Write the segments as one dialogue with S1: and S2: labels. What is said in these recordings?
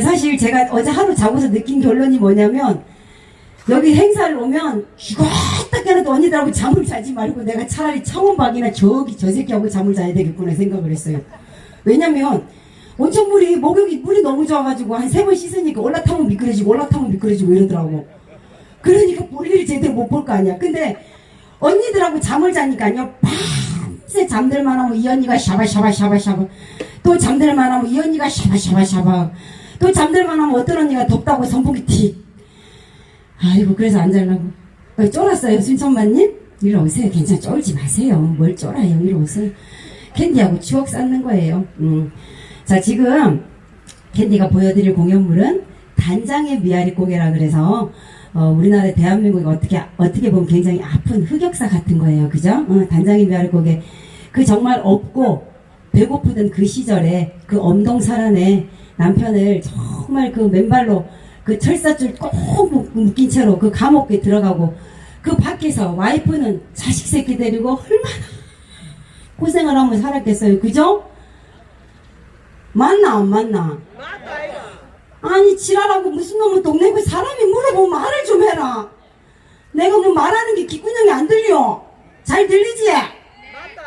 S1: 사실 제가 어제 하루 자고서 느낀 결론이 뭐냐면 여기 행사를 오면 이거 딱해라도 언니들하고 잠을 자지 말고 내가 차라리 창원박이나 저기 저 새끼하고 잠을 자야 되겠구나 생각을 했어요. 왜냐면 온천 물이 목욕이 물이 너무 좋아가지고 한 세 번 씻으니까 올라타면 미끄러지고 올라타면 미끄러지고 이러더라고. 그러니까 볼일을 제대로 못 볼 거 아니야. 근데 언니들하고 잠을 자니까요. 밤새 잠들만 하면 이 언니가 샤바샤바 샤바샤바 또 잠들만 하면 이 언니가 샤바샤바샤바 또 잠들만 하면 어떤 언니가 덥다고 선풍기 틱. 아이고 그래서 안 잘라고. 어, 쫄았어요 순천만님? 이리 오세요. 괜찮아 쫄지 마세요. 뭘 쫄아요? 이리 오세요. 캔디하고 추억 쌓는 거예요. 음. 자 지금 캔디가 보여드릴 공연물은 단장의 미아리 고개라 그래서 어, 우리나라 대한민국이 어떻게 어떻게 보면 굉장히 아픈 흑역사 같은 거예요. 그죠? 어, 단장의 미아리 고개 그 정말 없고 배고프던 그 시절에 그 엄동살안에 남편을 정말 그 맨발로 그 철사줄 꼭 묶- 묶인 채로 그 감옥에 들어가고 그 밖에서 와이프는 자식 새끼 데리고 얼마나 고생을 하면 살았겠어요. 그죠? 맞나 안 맞나? 아니 지랄하고 무슨 놈은 동네 그 사람이 물어보면 말을 좀 해라. 내가 뭐 말하는 게 귓구녕이 안 들려. 잘 들리지?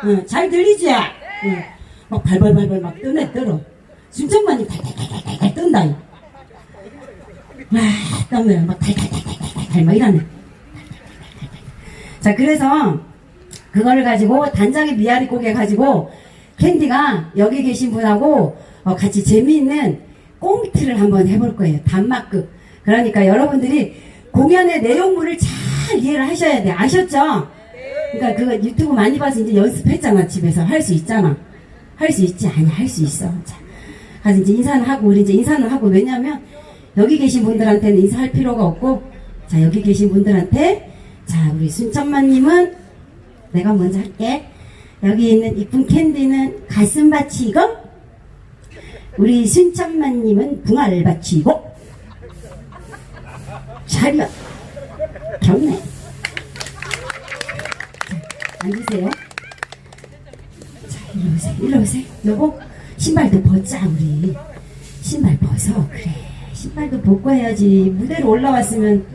S1: 응, 잘 들리지? 응. 막 발발발발 막 뜨네 떨어. 순천만이 달달달달달 뜬다. 와, 땀을 막 달달달달달달 막 이러네. 자, 그래서 그거를 가지고 단장의 미아리 고개 가지고 캔디가 여기 계신 분하고 어, 같이 재미있는 꽁트를 한번 해볼 거예요. 단막극. 그러니까 여러분들이 공연의 내용물을 잘 이해를 하셔야 돼. 아셨죠? 그러니까 그거 유튜브 많이 봐서 이제 연습했잖아. 집에서 할 수 있잖아. 할 수 있지? 아니, 할 수 있어. 자, 가서 이제 인사는 하고, 우리 이제 인사는 하고, 왜냐면 여기 계신 분들한테는 인사할 필요가 없고, 자, 여기 계신 분들한테, 자, 우리 순천만님은 내가 먼저 할게. 여기 있는 이쁜 캔디는 가슴 받치고, 우리 순천만님은 붕어를 받치고, 차렷, 경례. 자, 앉으세요. 자, 일로 오세요. 일로 오세요. 여보, 신발도 벗자, 우리. 신발 벗어. 그래. 신발도 벗고 해야지. 무대로 올라왔으면,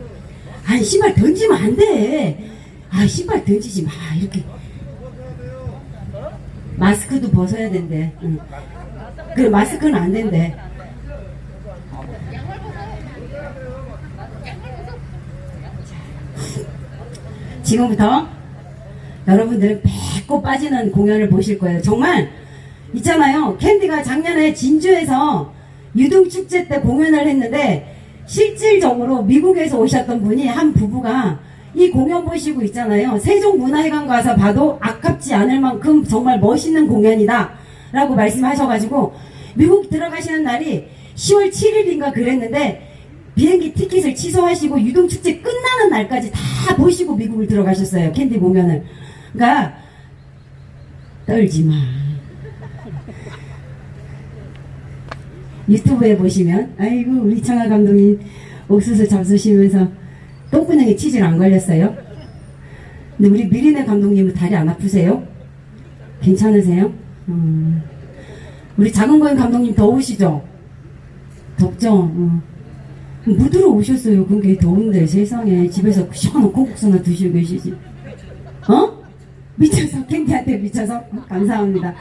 S1: 아니, 신발 던지면 안 돼. 아, 신발 던지지 마. 이렇게. 마스크도 벗어야 된대. 응. 그 마스크는 안 된대. 지금부터 여러분들은 배꼽 빠지는 공연을 보실 거예요. 정말 있잖아요. 캔디가 작년에 진주에서 유등축제 때 공연을 했는데 실질적으로 미국에서 오셨던 분이 한 부부가 이 공연 보시고 있잖아요. 세종문화회관 가서 봐도 아깝지 않을 만큼 정말 멋있는 공연이다. 라고 말씀하셔가지고 미국 들어가시는 날이 10월 7일인가 그랬는데 비행기 티켓을 취소하시고 유등축제 끝나는 날까지 다 보시고 미국을 들어가셨어요. 캔디 공연을. 그러니까 떨지 마. 유튜브에 보시면 아이고 우리 청아 감독님 옥수수 잡수시면서 똥구녕에 치질 안 걸렸어요. 근데 우리 미리네 감독님은 다리 안 아프세요? 괜찮으세요? 음. 우리 작은 거인 감독님 더우시죠? 덥죠? 음. 무드러 오셨어요. 그게 더운데 세상에 집에서 시원한 콩국수나 드시고 계시지. 어? 미쳐서 캔디한테 미쳐서 감사합니다.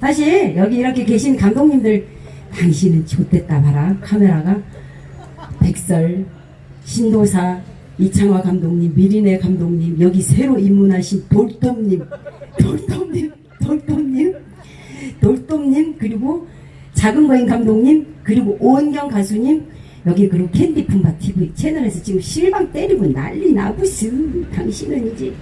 S1: 사실 여기 이렇게 계신 감독님들 당신은 좋댔다 봐라. 카메라가 백설 신도사 이창화 감독님 미리네 감독님 여기 새로 입문하신 돌돔님 돌돔님 돌돔님 돌돔님 그리고 작은 거인 감독님 그리고 오은경 가수님 여기 그리고 캔디 품바 TV 채널에서 지금 실방 때리고 난리 있어. 당신은 이제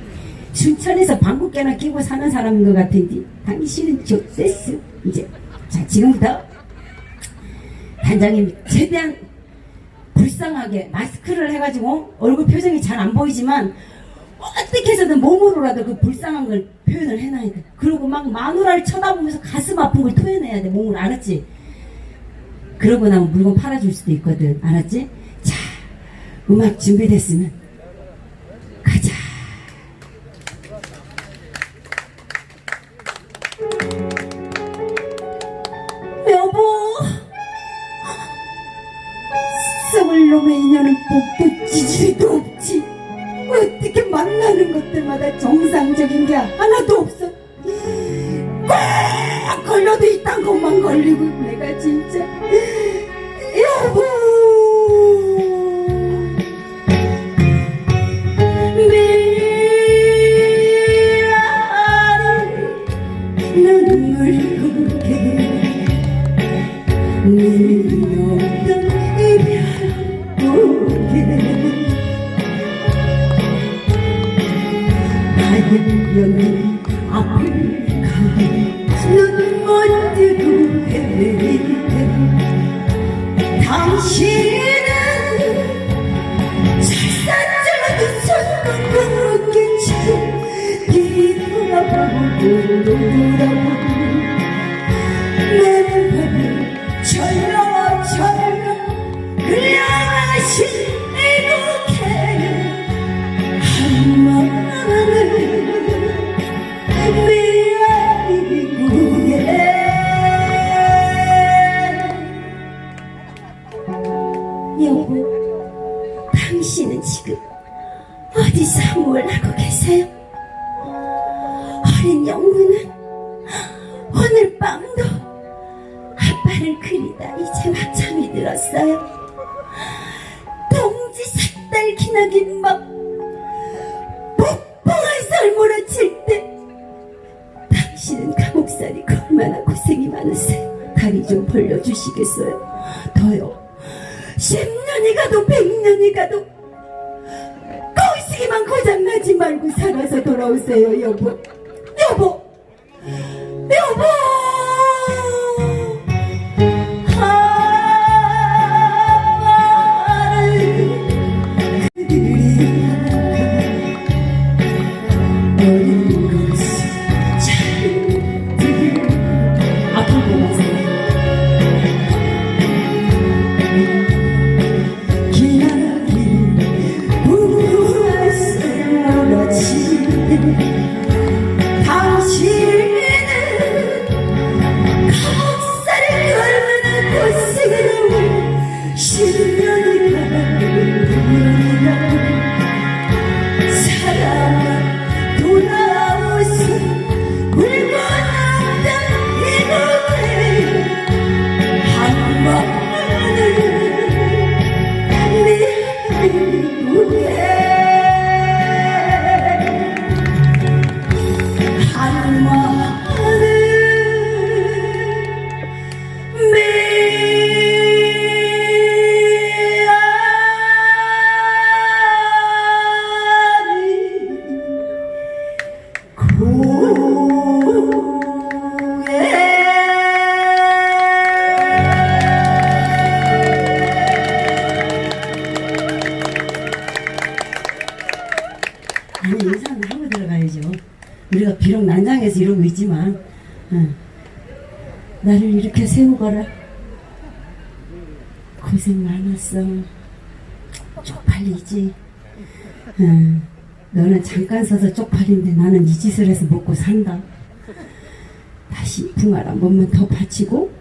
S1: 춘천에서 방귀깨나 끼고 사는 사람인 것 같은데 당신은 좋댔어. 이제 자 지금부터 단장님 최대한 불쌍하게 마스크를 해가지고 얼굴 표정이 잘 안 보이지만 어떻게 해서든 몸으로라도 그 불쌍한 걸 표현을 해놔야 돼. 그리고 막 마누라를 쳐다보면서 가슴 아픈 걸 토해내야 돼. 몸으로 알았지? 그러고 나면 물건 팔아줄 수도 있거든. 알았지? 자, 음악 준비됐으면 것들마다 정상적인 게 하나도 없어. 꽉 걸려도 이딴 것만 걸리고 내가 진짜 하얀 앞을 가눈못 뜨고 헤매일 때 당신은 찰산줄도 손끝 묶겠지 뒤돌아보고 돌아보고 아빠를 그리다 이제 막 잠이 들었어요. 동지 삭달 기나긴 밤 폭풍한 설 몰아칠 때 당신은 감옥살이 얼마나 고생이 많으세요. 다리 좀 벌려주시겠어요? 더요. 10년이 가도 100년이 가도 거시기만 고장나지 말고 살아서 돌아오세요 여보 여보 여보 미국 나를 이렇게 세우거라. 고생 많았어. 쪽팔리지. 어, 너는 잠깐 서서 쪽팔린데 나는 이 짓을 해서 먹고 산다. 다시 붕알 한 번만 더 바치고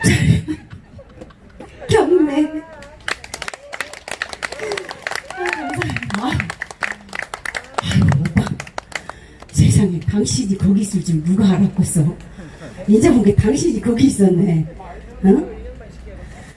S1: 경례. 세상에 당신이 거기 있을 줄 누가 알았겠어. 이제 본게 당신이 거기 있었네. 어?